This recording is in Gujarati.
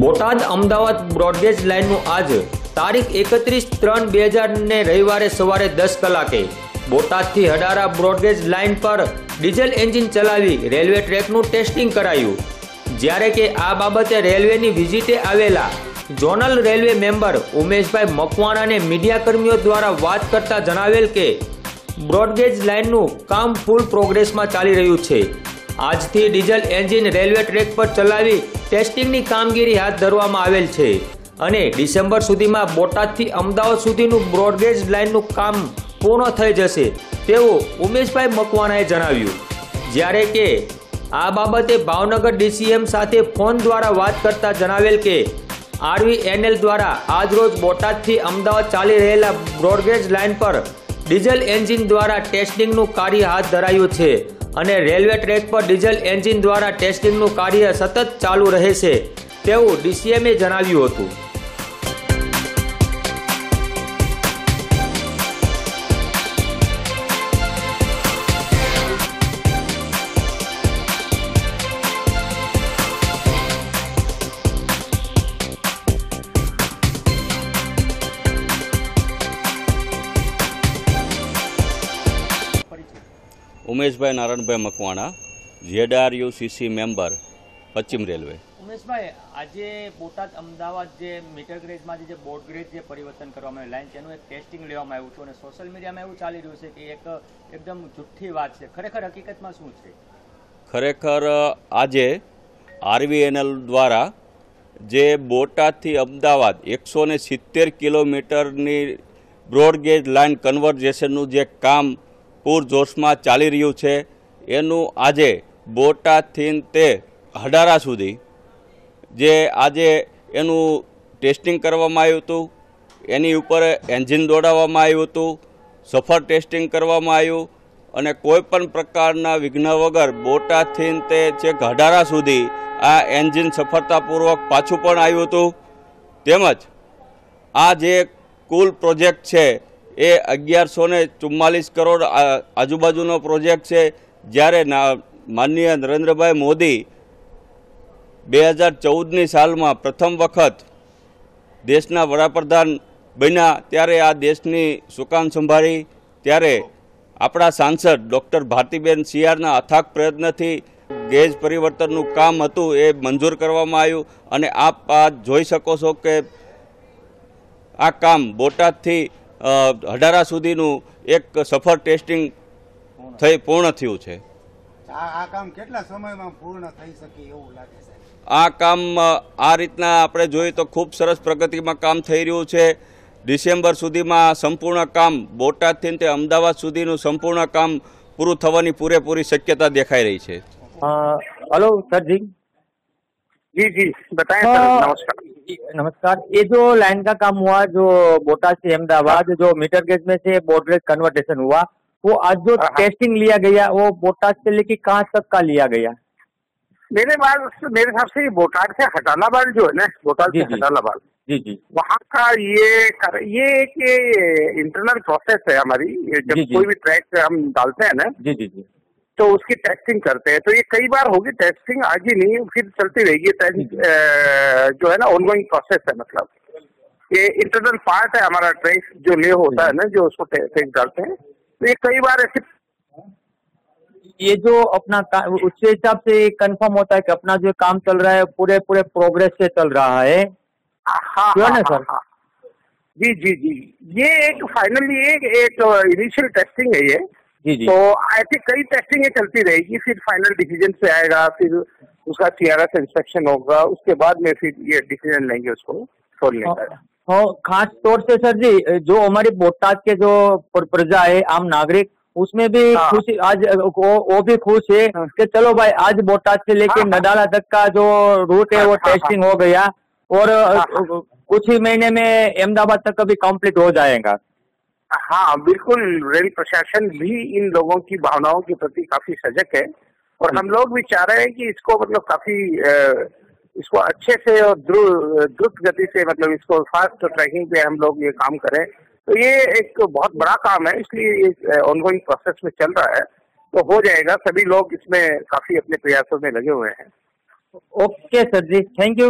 બોટાદ અમદાવાદ બ્રોડગેજ લાઇનનું આજ તારીખ એકત્રીસ ત્રણ બે હજાર ને રવિવારે સવારે દસ કલાકે બોટાદથી હડારા બ્રોડગેજ લાઇન પર ડીઝલ એન્જિન ચલાવી રેલવે ટ્રેકનું ટેસ્ટિંગ કરાયું. જ્યારે કે આ બાબતે રેલવેની વિઝિટે આવેલા ઝોનલ રેલવે મેમ્બર ઉમેશભાઈ મકવાણાને મીડિયાકર્મીઓ દ્વારા વાત કરતા જણાવેલ કે બ્રોડગેજ લાઇનનું કામ ફૂલ પ્રોગ્રેસમાં ચાલી રહ્યું છે. આજથી ડીઝલ એન્જિન રેલવે ટ્રેક પર ચલાવી ટેસ્ટિંગની કામગીરી હાથ ધરવામાં આવેલ છે. અને ડિસેમ્બર સુધીમાં બોટાદથી અમદાવાદ સુધીનું બ્રોડગેજ લાઇનનું કામ પૂર્ણ થઈ જશે, તેવું ઉમેશભાઈ મકવાણાએ જણાવ્યું. જ્યારે કે આ બાબતે ભાવનગર ડીસીએમ સાથે ફોન દ્વારા વાત કરતા જણાવેલ કે આરવીએનએલ દ્વારા આજરોજ બોટાદથી અમદાવાદ ચાલી રહેલા બ્રોડગેજ લાઇન પર ડીઝલ એન્જિન દ્વારા ટેસ્ટિંગનું કાર્ય હાથ ધરાયું છે. અને રેલવે ટ્રેક પર ડીઝલ એન્જિન દ્વારા ટેસ્ટિંગનું કાર્ય સતત ચાલુ રહેશે, તેવું ડીસીએમએ જણાવ્યું હતું. Umeshbhai Narayanbhai Makwana ZRU CC member પશ્ચિમ રેલવે. ઉમેશભાઈ આજે બોટાદ અમદાવાદ જે મીટર ગ્રેજમાં જે બોર્ડ ગ્રેજ જે પરિવર્તન કરવામાં આવ્યું લાઈન છે એનું એક ટેસ્ટિંગ લેવામાં આવ્યું છે અને સોશિયલ મીડિયામાં એવું ચાલી રહ્યું છે કે એક એકદમ જુઠ્ઠી વાત છે. ખરેખર હકીકતમાં શું છે? ખરેખર આજે આરવીએનએલ દ્વારા જે બોટાદથી અમદાવાદ એકસો ને સિત્તેર કિલોમીટરની બ્રોડગેજ લાઇન કન્વર્જેશનનું જે કામ પૂરજોશમાં ચાલી રહ્યું છે. એનું આજે બોટાદથી તે હડારા સુધી, જે આજે એનું ટેસ્ટિંગ કરવામાં આવ્યું હતું, એની ઉપર એન્જિન દોડાવવામાં આવ્યું હતું, સફર ટેસ્ટિંગ કરવામાં આવ્યું અને કોઈપણ પ્રકારના વિઘ્ન વગર બોટાદથી તે છેક હડારા સુધી આ એન્જિન સફળતાપૂર્વક પાછું પણ આવ્યું હતું. તેમજ આ જે કુલ પ્રોજેક્ટ છે એ અગિયારસો ને ચુમ્માલીસ કરોડ આજુબાજુનો પ્રોજેક્ટ છે. જ્યારે માનનીય નરેન્દ્રભાઈ મોદી બે હજાર ચૌદની સાલમાં પ્રથમ વખત દેશના વડાપ્રધાન બન્યા, ત્યારે આ દેશની સુકાન સંભાળી, ત્યારે આપણા સાંસદ ડૉક્ટર ભારતીબેન સિયારના અથાગ પ્રયત્નથી ગેજ પરિવર્તનનું કામ હતું એ મંજૂર કરવામાં આવ્યું. અને આપ આ જોઈ શકો છો કે આ કામ બોટાદથી અઢારા સુધીનું એક સફળ ટેસ્ટિંગ થઈ પૂર્ણ થયું છે. આ કામ કેટલા સમયમાં પૂર્ણ થઈ શકે એવું લાગે આ કામ આ રીતના આપણે જોઈએ તો ખૂબ સરસ પ્રગતિમાં કામ થઈ રહ્યું છે. ડિસેમ્બર સુધીમાં સંપૂર્ણ કામ બોટાદથી તે અમદાવાદ સુધીનું સંપૂર્ણ કામ પૂરું થવાની પૂરેપૂરી શક્યતા દેખાઈ રહી છે. હેલો સરજી. જી જી બતા નમસ્કાર. नमस्कार ये जो लाइन का काम हुआ जो बोटा से अहमदाबाद जो मीटर गेज में से बोर्डरेज कन्वर्टेशन हुआ वो आज जो हाँ। टेस्टिंग लिया गया वो बोटाद से लेके कहाँ तक का लिया गया मेरे बात मेरे हिसाब से ये से हटालाबाद जो है ना बोटाद से। हटालाबाद जी जी वहाँ का ये कर, ये एक इंटरनल प्रोसेस है हमारी जब जी, जी। कोई भी ट्रैक हम डालते हैं ना जी जी जी तो उसकी टेस्टिंग करते हैं। तो ये कई बार होगी टेस्टिंग आज ही नहीं फिर चलती रहेगी। टेस्ट- जो है ना ऑनगोइंग प्रोसेस है मतलब। ये इंटरनल पार्ट है हमारा ट्रेस जो ले होता है ना जो उसको टेस्ट डालते हैं। तो ये कई बार ऐसे ये जो अपना उसके हिसाब से कंफर्म होता है कि अपना जो काम चल रहा है पूरे पूरे प्रोग्रेस से चल रहा है। हाँ हाँ, ना, हाँ, सर? हाँ। जी जी जी। ये एक फाइनली एक एक इनिशियल टेस्टिंग है ये। तो ऐसी कई टेस्टिंग चलती रहेगी फिर फाइनल डिसीज़न पे आएगा फिर उसका सीआरएस इंस्पेक्शन होगा उसके बाद में फिर ये डिसीज़न लेंगे उसको छोड़ने का हाँ खास तौर से सर जी जो हमारी बोटाद के जो प्रजा है आम नागरिक उसमें भी हाँ। खुशी आज वो, वो भी खुश है कि चलो भाई आज बोटाद से लेके हाँ। नडाला तक का जो रूट है वो हाँ, हाँ, टेस्टिंग हो गया और हाँ। कुछ ही महीने में अहमदाबाद तक का भी कंप्लीट हो जाएगा हाँ बिल्कुल, रेल प्रशासन भी इन लोगों की भावनाओं के प्रति काफ़ी सजग है। और हम लोग भी चाह रहे हैं कि इसको मतलब काफ़ी इसको अच्छे से और द्रुत गति से मतलब इसको फास्ट ट्रैकिंग पे हम लोग ये काम करें। तो ये एक बहुत बड़ा काम है, इसलिए ये ऑनगोइंग प्रोसेस में चल रहा है। तो हो जाएगा, सभी लोग इसमें काफ़ी अपने प्रयासों में लगे हुए हैं। Okay, sir ji, thank you.